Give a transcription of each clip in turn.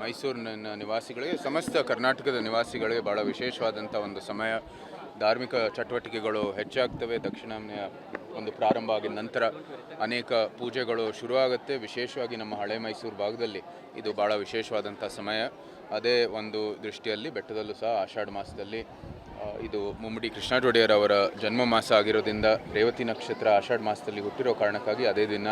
ಮೈಸೂರಿನ ನಿವಾಸಿಗಳಿಗೆ, ಸಮಸ್ತ ಕರ್ನಾಟಕದ ನಿವಾಸಿಗಳಿಗೆ ಭಾಳ ವಿಶೇಷವಾದಂಥ ಒಂದು ಸಮಯ, ಧಾರ್ಮಿಕ ಚಟುವಟಿಕೆಗಳು ಹೆಚ್ಚಾಗ್ತವೆ. ದಕ್ಷಿಣಾಮ್ನೆಯ ಒಂದು ಪ್ರಾರಂಭ ಆಗಿದ ನಂತರ ಅನೇಕ ಪೂಜೆಗಳು ಶುರುವಾಗುತ್ತೆ. ವಿಶೇಷವಾಗಿ ನಮ್ಮ ಹಳೆ ಮೈಸೂರು ಭಾಗದಲ್ಲಿ ಇದು ಭಾಳ ವಿಶೇಷವಾದಂಥ ಸಮಯ. ಅದೇ ಒಂದು ದೃಷ್ಟಿಯಲ್ಲಿ ಬೆಟ್ಟದಲ್ಲೂ ಸಹ ಆಷಾಢ ಮಾಸದಲ್ಲಿ ಇದು ಮುಮ್ಮಡಿ ಕೃಷ್ಣ ಒಡೆಯರ್ ಜನ್ಮ ಮಾಸ ಆಗಿರೋದ್ರಿಂದ ರೇವತಿ ನಕ್ಷತ್ರ ಆಷಾಢ ಮಾಸದಲ್ಲಿ ಹುಟ್ಟಿರೋ ಕಾರಣಕ್ಕಾಗಿ ಅದೇ ದಿನ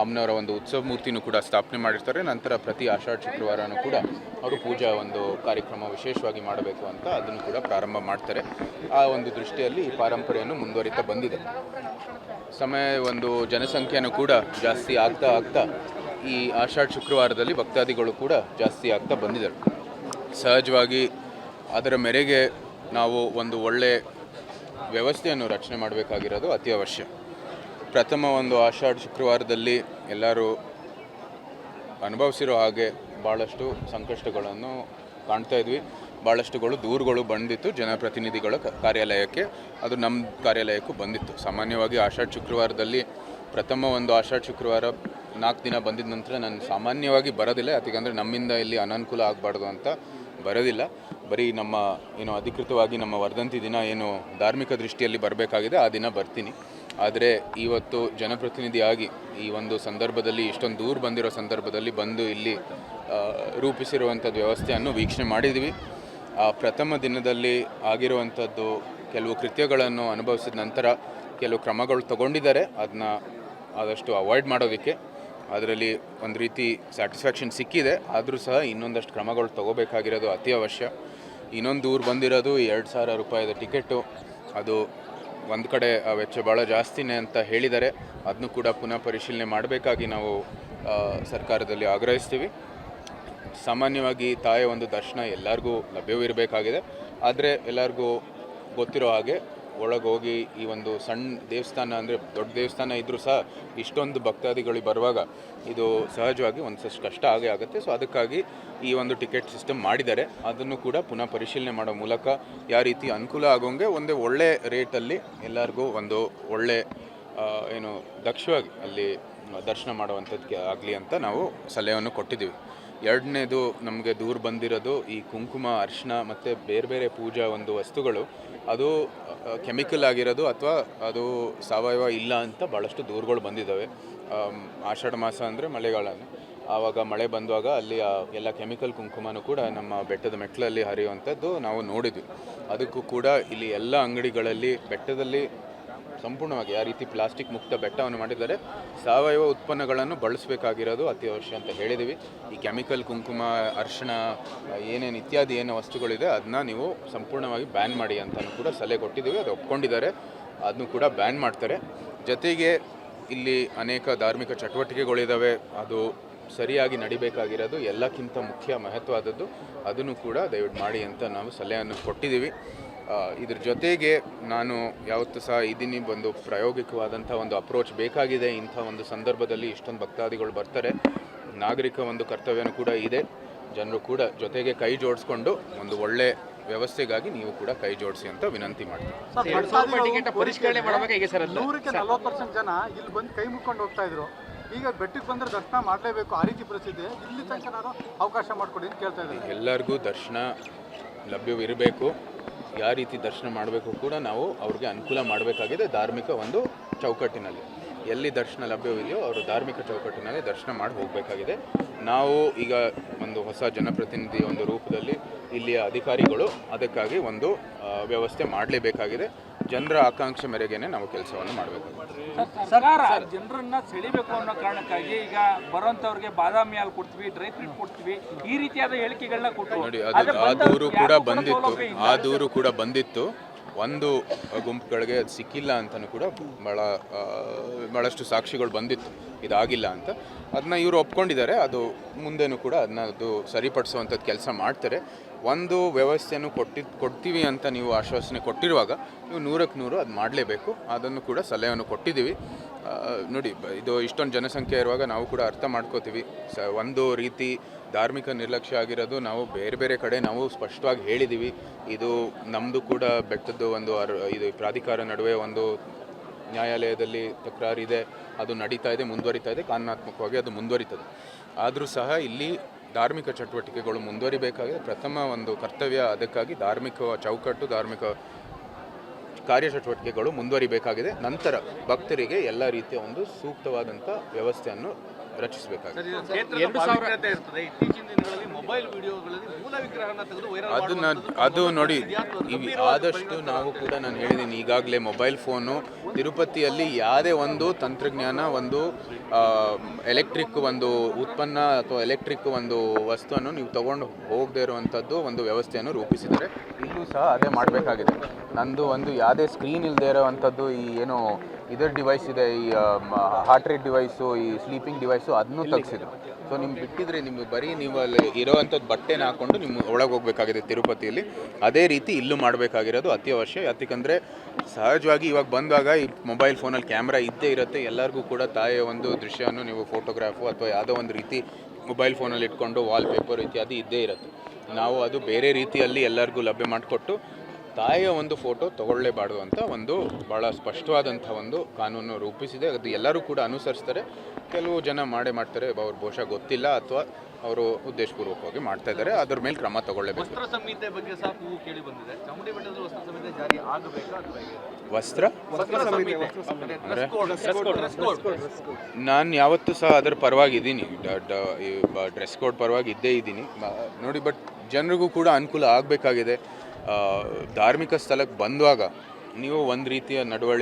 ಅಮ್ಮನವರ ಒಂದು ಉತ್ಸವ ಮೂರ್ತಿನೂ ಕೂಡ ಸ್ಥಾಪನೆ ಮಾಡಿರ್ತಾರೆ. ನಂತರ ಪ್ರತಿ ಆಷಾಢ ಶುಕ್ರವಾರನೂ ಕೂಡ ಅವರು ಪೂಜಾ ಒಂದು ಕಾರ್ಯಕ್ರಮ ವಿಶೇಷವಾಗಿ ಮಾಡಬೇಕು ಅಂತ ಅದನ್ನು ಕೂಡ ಪ್ರಾರಂಭ ಮಾಡ್ತಾರೆ. ಆ ಒಂದು ದೃಷ್ಟಿಯಲ್ಲಿ ಈ ಪರಂಪರೆಯನ್ನು ಮುಂದುವರಿತಾ ಬಂದಿದೆ. ಸಮಯ ಒಂದು ಜನಸಂಖ್ಯೆನೂ ಕೂಡ ಜಾಸ್ತಿ ಆಗ್ತಾ ಆಗ್ತಾ ಈ ಆಷಾಢ ಶುಕ್ರವಾರದಲ್ಲಿ ಭಕ್ತಾದಿಗಳು ಕೂಡ ಜಾಸ್ತಿ ಆಗ್ತಾ ಬಂದಿದ್ದಾರೆ. ಸಹಜವಾಗಿ ಅದರ ಮೇರೆಗೆ ನಾವು ಒಂದು ಒಳ್ಳೆ ವ್ಯವಸ್ಥೆಯನ್ನು ರಚನೆ ಮಾಡಬೇಕಾಗಿರೋದು ಅತಿ ಅವಶ್ಯ ಪ್ರಥಮ ಒಂದು ಆಷಾಢ ಶುಕ್ರವಾರದಲ್ಲಿ ಎಲ್ಲರೂ ಅನುಭವಿಸಿರೋ ಹಾಗೆ ಭಾಳಷ್ಟು ಸಂಕಷ್ಟಗಳನ್ನು ಕಾಣ್ತಾ ಇದ್ವಿ. ಭಾಳಷ್ಟುಗಳು ದೂರುಗಳು ಬಂದಿತ್ತು. ಜನಪ್ರತಿನಿಧಿಗಳ ಕಾರ್ಯಾಲಯಕ್ಕೆ, ಅದು ನಮ್ಮ ಕಾರ್ಯಾಲಯಕ್ಕೂ ಬಂದಿತ್ತು. ಸಾಮಾನ್ಯವಾಗಿ ಆಷಾಢ ಶುಕ್ರವಾರದಲ್ಲಿ ಪ್ರಥಮ ಒಂದು ಆಷಾಢ ಶುಕ್ರವಾರ ನಾಲ್ಕು ದಿನ ಬಂದಿದ ನಂತರ ನಾನು ಸಾಮಾನ್ಯವಾಗಿ ಬರೋದಿಲ್ಲ. ಯಾಕೆಂದರೆ ನಮ್ಮಿಂದ ಇಲ್ಲಿ ಅನನುಕೂಲ ಆಗಬಾರ್ದು ಅಂತ ಬರೋದಿಲ್ಲ. ಬರೀ ನಮ್ಮ, ಏನು ಅಧಿಕೃತವಾಗಿ ನಮ್ಮ ವರ್ಧಂತಿ ದಿನ ಏನು ಧಾರ್ಮಿಕ ದೃಷ್ಟಿಯಲ್ಲಿ ಬರಬೇಕಾಗಿದೆ, ಆ ದಿನ ಬರ್ತೀನಿ. ಆದರೆ ಇವತ್ತು ಜನಪ್ರತಿನಿಧಿಯಾಗಿ ಈ ಒಂದು ಸಂದರ್ಭದಲ್ಲಿ, ಇಷ್ಟೊಂದು ದೂರ ಬಂದಿರೋ ಸಂದರ್ಭದಲ್ಲಿ ಬಂದು ಇಲ್ಲಿ ರೂಪಿಸಿರುವಂಥದ್ದು ವ್ಯವಸ್ಥೆಯನ್ನು ವೀಕ್ಷಣೆ ಮಾಡಿದ್ವಿ. ಪ್ರಥಮ ದಿನದಲ್ಲಿ ಆಗಿರುವಂಥದ್ದು ಕೆಲವು ಕೃತ್ಯಗಳನ್ನು ಅನುಭವಿಸಿದ ನಂತರ ಕೆಲವು ಕ್ರಮಗಳು ತಗೊಂಡಿದ್ದಾರೆ. ಅದನ್ನ ಆದಷ್ಟು ಅವಾಯ್ಡ್ ಮಾಡೋದಕ್ಕೆ ಅದರಲ್ಲಿ ಒಂದು ರೀತಿ ಸ್ಯಾಟಿಸ್ಫ್ಯಾಕ್ಷನ್ ಸಿಕ್ಕಿದೆ. ಆದರೂ ಸಹ ಇನ್ನೊಂದಷ್ಟು ಕ್ರಮಗಳು ತಗೋಬೇಕಾಗಿರೋದು ಅತಿ ಅವಶ್ಯ ಇನ್ನೊಂದು ದೂರ ಬಂದಿರೋದು ಎರಡು ಸಾವಿರ ರೂಪಾಯಿದ ಟಿಕೆಟು ಅದು ಒಂದು ಕಡೆ ವೆಚ್ಚ ಭಾಳ ಜಾಸ್ತಿನೇ ಅಂತ ಹೇಳಿದ್ದಾರೆ ಅದನ್ನು ಕೂಡ ಪುನಃ ಪರಿಶೀಲನೆ ಮಾಡಬೇಕಾಗಿ ನಾವು ಸರ್ಕಾರದಲ್ಲಿ ಆಗ್ರಹಿಸ್ತೀವಿ. ಸಾಮಾನ್ಯವಾಗಿ ತಾಯಿಯ ಒಂದು ದರ್ಶನ ಎಲ್ಲರಿಗೂ ಲಭ್ಯವಿರಬೇಕಾಗಿದೆ. ಆದರೆ ಎಲ್ಲರಿಗೂ ಗೊತ್ತಿರೋ ಹಾಗೆ ಒಳಗೆ ಹೋಗಿ ಈ ಒಂದು ಸಣ್ಣ ದೇವಸ್ಥಾನ ಅಂದರೆ ದೊಡ್ಡ ದೇವಸ್ಥಾನ ಇದ್ದರೂ ಸಹ ಇಷ್ಟೊಂದು ಭಕ್ತಾದಿಗಳಿಗೆ ಬರುವಾಗ ಇದು ಸಹಜವಾಗಿ ಒಂದಷ್ಟು ಕಷ್ಟ ಆಗೇ ಆಗುತ್ತೆ. ಸೊ ಅದಕ್ಕಾಗಿ ಈ ಒಂದು ಟಿಕೆಟ್ ಸಿಸ್ಟಮ್ ಮಾಡಿದ್ದಾರೆ. ಅದನ್ನು ಕೂಡ ಪುನಃ ಪರಿಶೀಲನೆ ಮಾಡೋ ಮೂಲಕ ಯಾವ ರೀತಿ ಅನುಕೂಲ ಆಗೋಂಗೆ ಒಂದೇ ಒಳ್ಳೆ ರೇಟಲ್ಲಿ ಎಲ್ಲರಿಗೂ ಒಂದು ಒಳ್ಳೆ ಏನು ದಕ್ಷವಾಗಿ ಅಲ್ಲಿ ದರ್ಶನ ಮಾಡುವಂಥದ್ದಕ್ಕೆ ಆಗಲಿ ಅಂತ ನಾವು ಸಲಹೆಯನ್ನು ಕೊಟ್ಟಿದ್ದೀವಿ. ಎರಡನೇದು ನಮಗೆ ದೂರ ಬಂದಿರೋದು ಈ ಕುಂಕುಮ, ಅರಿಶಿನ ಮತ್ತು ಬೇರೆ ಬೇರೆ ಪೂಜಾ ಒಂದು ವಸ್ತುಗಳು. ಅದು ಕೆಮಿಕಲ್ ಆಗಿರೋದು ಅಥವಾ ಅದು ಸಾವಯವ ಇಲ್ಲ ಅಂತ ಭಾಳಷ್ಟು ದೂರುಗಳು ಬಂದಿದ್ದಾವೆ. ಆಷಾಢ ಮಾಸ ಅಂದರೆ ಮಳೆಗಾಲ ಆವಾಗ ಮಳೆ ಬಂದಾಗ ಅಲ್ಲಿ ಎಲ್ಲ ಕೆಮಿಕಲ್ ಕುಂಕುಮನೂ ಕೂಡ ನಮ್ಮ ಬೆಟ್ಟದ ಮೆಟ್ಲಲ್ಲಿ ಹರಿಯುವಂಥದ್ದು ನಾವು ನೋಡಿದ್ವಿ. ಅದಕ್ಕೂ ಕೂಡ ಇಲ್ಲಿ ಎಲ್ಲ ಅಂಗಡಿಗಳಲ್ಲಿ ಬೆಟ್ಟದಲ್ಲಿ ಸಂಪೂರ್ಣವಾಗಿ ಆ ರೀತಿ ಪ್ಲಾಸ್ಟಿಕ್ ಮುಕ್ತ ಬೆಟ್ಟವನ್ನು ಮಾಡಿದ್ದಾರೆ. ಸಾವಯವ ಉತ್ಪನ್ನಗಳನ್ನು ಬಳಸಬೇಕಾಗಿರೋದು ಅತಿ ಅವಶ್ಯ ಅಂತ ಹೇಳಿದ್ದೀವಿ. ಈ ಕೆಮಿಕಲ್, ಕುಂಕುಮ, ಅರಿಶಿಣ, ಏನೇನು ಇತ್ಯಾದಿ ಏನು ವಸ್ತುಗಳಿದೆ ಅದನ್ನ ನೀವು ಸಂಪೂರ್ಣವಾಗಿ ಬ್ಯಾನ್ ಮಾಡಿ ಅಂತ ಕೂಡ ಸಲಹೆ ಕೊಟ್ಟಿದ್ದೀವಿ. ಅದು ಒಪ್ಕೊಂಡಿದ್ದಾರೆ. ಅದನ್ನು ಕೂಡ ಬ್ಯಾನ್ ಮಾಡ್ತಾರೆ. ಜೊತೆಗೆ ಇಲ್ಲಿ ಅನೇಕ ಧಾರ್ಮಿಕ ಚಟುವಟಿಕೆಗಳಿದ್ದಾವೆ ಅದು ಸರಿಯಾಗಿ ನಡಿಬೇಕಾಗಿರೋದು ಎಲ್ಲಕ್ಕಿಂತ ಮುಖ್ಯ ಮಹತ್ವವಾದದ್ದು ಅದನ್ನು ಕೂಡ ದಯವಿಟ್ಟು ಮಾಡಿ ಅಂತ ನಾವು ಸಲಹೆಯನ್ನು ಕೊಟ್ಟಿದ್ದೀವಿ. ಇದ್ರ ಜೊತೆಗೆ ನಾನು ಯಾವತ್ತೂ ಸಹ ಇದೀನಿ ಒಂದು ಪ್ರಾಯೋಗಿಕವಾದಂಥ ಒಂದು ಅಪ್ರೋಚ್ ಬೇಕಾಗಿದೆ. ಇಂಥ ಒಂದು ಸಂದರ್ಭದಲ್ಲಿ ಇಷ್ಟೊಂದು ಭಕ್ತಾದಿಗಳು ಬರ್ತಾರೆ. ನಾಗರಿಕ ಒಂದು ಕರ್ತವ್ಯನೂ ಕೂಡ ಇದೆ. ಜನರು ಕೂಡ ಜೊತೆಗೆ ಕೈ ಜೋಡಿಸ್ಕೊಂಡು ಒಂದು ಒಳ್ಳೆ ವ್ಯವಸ್ಥೆಗಾಗಿ ನೀವು ಕೂಡ ಕೈ ಜೋಡಿಸಿ ಅಂತ ವಿನಂತಿ ಮಾಡ್ತೀನಿ. ಎರಡು ಟಿಕೆಟ್ ಪರಿಷ್ಕರಣೆ ಮಾಡ್ಬೇಕಾ ಹೇಗೆ ಸರ್ ಅದು? ನೂರಕ್ಕೆ ನಲ್ವತ್ತು ಪರ್ಸೆಂಟ್ ಜನ ಇಲ್ಲಿ ಬಂದು ಕೈ ಮುಕ್ಕೊಂಡು ಹೋಗ್ತಾ ಇದ್ರು. ಈಗ ಬೆಟ್ಟಕ್ಕೆ ಬಂದ್ರೆ ದರ್ಶನ ಮಾಡಲೇಬೇಕು ಆ ರೀತಿ ಪರಿಸ್ಥಿತಿ. ಇಲ್ಲಿ ತನಕ ನಾನು ಅವಕಾಶ ಮಾಡಿಕೊಡಿ ಅಂತ ಕೇಳ್ತಾ ಇದ್ದೀನಿ. ಎಲ್ಲರಿಗೂ ದರ್ಶನ ಲಭ್ಯವಿರಬೇಕು. ಯಾವ ರೀತಿ ದರ್ಶನ ಮಾಡಬೇಕು ಕೂಡ ನಾವು ಅವ್ರಿಗೆ ಅನುಕೂಲ ಮಾಡಬೇಕಾಗಿದೆ ಧಾರ್ಮಿಕ ಒಂದು ಚೌಕಟ್ಟಿನಲ್ಲಿ. ಎಲ್ಲಿ ದರ್ಶನ ಲಭ್ಯವಿದೆಯೋ ಅವರು ಧಾರ್ಮಿಕ ಚೌಕಟ್ಟಿನಲ್ಲಿ ದರ್ಶನ ಮಾಡಿ ಹೋಗಬೇಕಾಗಿದೆ. ನಾವು ಈಗ ಒಂದು ಹೊಸ ಜನಪ್ರತಿನಿಧಿ ಒಂದು ರೂಪದಲ್ಲಿ ಇಲ್ಲಿಯ ಅಧಿಕಾರಿಗಳು ಅದಕ್ಕಾಗಿ ಒಂದು ವ್ಯವಸ್ಥೆ ಮಾಡಲೇಬೇಕಾಗಿದೆ. ಜನರ ಆಕಾಂಕ್ಷೆ ಮೇರೆಗೆ ನಾವು ಕೆಲಸವನ್ನು ಮಾಡಬೇಕು ಸರ್ಕಾರ ಜನರನ್ನ ಸೆಳಿಬೇಕು ಅನ್ನೋ ಕಾರಣಕ್ಕಾಗಿ ಈಗ ಬರೋಂಥವ್ರಿಗೆ ಬಾದಾಮಿ ಹಾಲು ಕೊಡ್ತೀವಿ ಡ್ರೈ ಫ್ರೂಟ್ ಕೊಡ್ತೀವಿ ಈ ರೀತಿಯಾದ ಹೇಳಿಕೆಗಳನ್ನ ಕೊಟ್ಟು ನೋಡಿ ಅದು ಆ ದೂರು ಕೂಡ ಬಂದಿತ್ತು. ಆ ದೂರು ಕೂಡ ಬಂದಿತ್ತು. ಒಂದು ಗುಂಪುಗಳಿಗೆ ಅದು ಸಿಕ್ಕಿಲ್ಲ ಅಂತಲೂ ಕೂಡ ಭಾಳ ಭಾಳಷ್ಟು ಸಾಕ್ಷಿಗಳು ಬಂದಿತ್ತು. ಇದಾಗಿಲ್ಲ ಅಂತ. ಅದನ್ನ ಇವರು ಒಪ್ಕೊಂಡಿದ್ದಾರೆ. ಅದು ಮುಂದೆನೂ ಕೂಡ ಅದನ್ನ ಅದು ಸರಿಪಡಿಸುವಂಥದ್ದು ಕೆಲಸ ಮಾಡ್ತಾರೆ. ಒಂದು ವ್ಯವಸ್ಥೆಯನ್ನು ಕೊಟ್ಟಿ ಕೊಡ್ತೀವಿ ಅಂತ ನೀವು ಆಶ್ವಾಸನೆ ಕೊಟ್ಟಿರುವಾಗ ನೀವು ನೂರಕ್ಕೆ ನೂರು ಅದು ಮಾಡಲೇಬೇಕು. ಅದನ್ನು ಕೂಡ ಸಲಹೆಯನ್ನು ಕೊಟ್ಟಿದ್ದೀವಿ. ನೋಡಿ ಇದು ಇಷ್ಟೊಂದು ಜನಸಂಖ್ಯೆ ಇರುವಾಗ ನಾವು ಕೂಡ ಅರ್ಥ ಮಾಡ್ಕೋತೀವಿ. ಸ, ಒಂದು ರೀತಿ ಧಾರ್ಮಿಕ ನಿರ್ಲಕ್ಷ್ಯ ಆಗಿರೋದು ನಾವು ಬೇರೆ ಬೇರೆ ಕಡೆ ನಾವು ಸ್ಪಷ್ಟವಾಗಿ ಹೇಳಿದ್ದೀವಿ. ಇದು ನಮ್ಮದು ಕೂಡ ಬೆಟ್ಟದ್ದು ಒಂದು ಅರ್, ಇದು ಪ್ರಾಧಿಕಾರ ನಡುವೆ ಒಂದು ನ್ಯಾಯಾಲಯದಲ್ಲಿ ತಕರಾರಿದೆ ಅದು ನಡೀತಾ ಇದೆ, ಮುಂದುವರಿತಾ ಇದೆ, ಕಾನೂನಾತ್ಮಕವಾಗಿ ಅದು ಮುಂದುವರಿತದೆ. ಆದರೂ ಸಹ ಇಲ್ಲಿ ಧಾರ್ಮಿಕ ಚಟುವಟಿಕೆಗಳು ಮುಂದುವರಿಬೇಕಾಗಿದೆ. ಪ್ರಥಮ ಒಂದು ಕರ್ತವ್ಯ ಅದಕ್ಕಾಗಿ ಧಾರ್ಮಿಕ ಚೌಕಟ್ಟು, ಧಾರ್ಮಿಕ ಕಾರ್ಯಚಟುವಟಿಕೆಗಳು ಮುಂದುವರಿಬೇಕಾಗಿದೆ. ನಂತರ ಭಕ್ತರಿಗೆ ಎಲ್ಲ ರೀತಿಯ ಒಂದು ಸೂಕ್ತವಾದಂಥ ವ್ಯವಸ್ಥೆಯನ್ನು ಅದನ್ನ ಅದು ನೋಡಿ ಆದಷ್ಟು ನಾವು ಕೂಡ ನಾನು ಹೇಳಿದ್ದೀನಿ ಈಗಾಗಲೇ ಮೊಬೈಲ್ ಫೋನು ತಿರುಪತಿಯಲ್ಲಿ ಯಾವುದೇ ಒಂದು ತಂತ್ರಜ್ಞಾನ ಒಂದು ಎಲೆಕ್ಟ್ರಿಕ್ ಒಂದು ಉತ್ಪನ್ನ ಅಥವಾ ಎಲೆಕ್ಟ್ರಿಕ್ ಒಂದು ವಸ್ತುವನ್ನು ನೀವು ತಗೊಂಡು ಹೋಗದೇ ಇರುವಂಥದ್ದು ಒಂದು ವ್ಯವಸ್ಥೆಯನ್ನು ರೂಪಿಸಿದ್ದಾರೆ. ಇಲ್ಲೂ ಸಹ ಅದೇ ಮಾಡಬೇಕಾಗಿದೆ. ನಂದು ಒಂದು ಯಾವುದೇ ಸ್ಕ್ರೀನ್ ಇಲ್ಲದೆ ಇರೋವಂಥದ್ದು ಈ ಏನು ಇದರ ಡಿವೈಸ್ ಇದೆ ಈ ಹಾರ್ಟ್ ರೇಟ್ ಡಿವೈಸು ಈ ಸ್ಲೀಪಿಂಗ್ ಡಿವೈಸು ಅದನ್ನೂ ತೆಗ್ಸಿದ್ರು ಸೊ ನಿಮ್ಗೆ ಬಿಟ್ಟಿದ್ರೆ ನಿಮ್ಗೆ ಬರೀ ನೀವು ಅಲ್ಲಿ ಇರೋವಂಥದ್ದು ಬಟ್ಟೆನ ಹಾಕೊಂಡು ನಿಮ್ಮ ಒಳಗೆ ಹೋಗಬೇಕಾಗಿದೆ ತಿರುಪತಿಯಲ್ಲಿ. ಅದೇ ರೀತಿ ಇಲ್ಲೂ ಮಾಡಬೇಕಾಗಿರೋದು ಅತ್ಯವಶ್ಯ. ಯಾಕಂದರೆ ಸಹಜವಾಗಿ ಇವಾಗ ಬಂದಾಗ ಈ ಮೊಬೈಲ್ ಫೋನಲ್ಲಿ ಕ್ಯಾಮ್ರಾ ಇದ್ದೇ ಇರುತ್ತೆ. ಎಲ್ಲರಿಗೂ ಕೂಡ ತಾಯಿಯ ಒಂದು ದೃಶ್ಯವನ್ನು ನೀವು ಫೋಟೋಗ್ರಾಫು ಅಥವಾ ಯಾವುದೋ ಒಂದು ರೀತಿ ಮೊಬೈಲ್ ಫೋನಲ್ಲಿ ಇಟ್ಕೊಂಡು ವಾಲ್ಪೇಪರ್ ಇತ್ಯಾದಿ ಇದ್ದೇ ಇರುತ್ತೆ. ನಾವು ಅದು ಬೇರೆ ರೀತಿಯಲ್ಲಿ ಎಲ್ಲರಿಗೂ ಲಭ್ಯ ಮಾಡಿಕೊಟ್ಟು ತಾಯಿಯ ಒಂದು ಫೋಟೋ ತಗೊಳ್ಳೇಬಾರ್ದು ಅಂತ ಒಂದು ಭಾಳ ಸ್ಪಷ್ಟವಾದಂಥ ಒಂದು ಕಾನೂನು ರೂಪಿಸಿದೆ. ಅದು ಎಲ್ಲರೂ ಕೂಡ ಅನುಸರಿಸ್ತಾರೆ. ಕೆಲವು ಜನ ಮಾಡೇ ಮಾಡ್ತಾರೆ. ಅವ್ರ ಬಹುಶಃ ಗೊತ್ತಿಲ್ಲ ಅಥವಾ ಅವರು ಉದ್ದೇಶಪೂರ್ವಕವಾಗಿ ಮಾಡ್ತಾ ಇದ್ದಾರೆ. ಅದ್ರ ಮೇಲೆ ಕ್ರಮ ತಗೊಳ್ಳೇಬೇಕು. ವಸ್ತ್ರ? ನಾನು ಯಾವತ್ತೂ ಸಹ ಅದರ ಪರವಾಗಿ ಇದ್ದೀನಿ ಡ್ರೆಸ್ ಕೋಡ್ ಪರವಾಗಿ ಇದ್ದೇ ಇದ್ದೀನಿ. ನೋಡಿ ಬಟ್ ಜನರಿಗೂ ಕೂಡ ಅನುಕೂಲ ಆಗಬೇಕಾಗಿದೆ. ಧಾರ್ಮಿಕ ಸ್ಥಳಕ್ಕೆ ಬಂದಾಗ ನೀವು ಒಂದು ರೀತಿಯ ನಡವಳಿಕೆ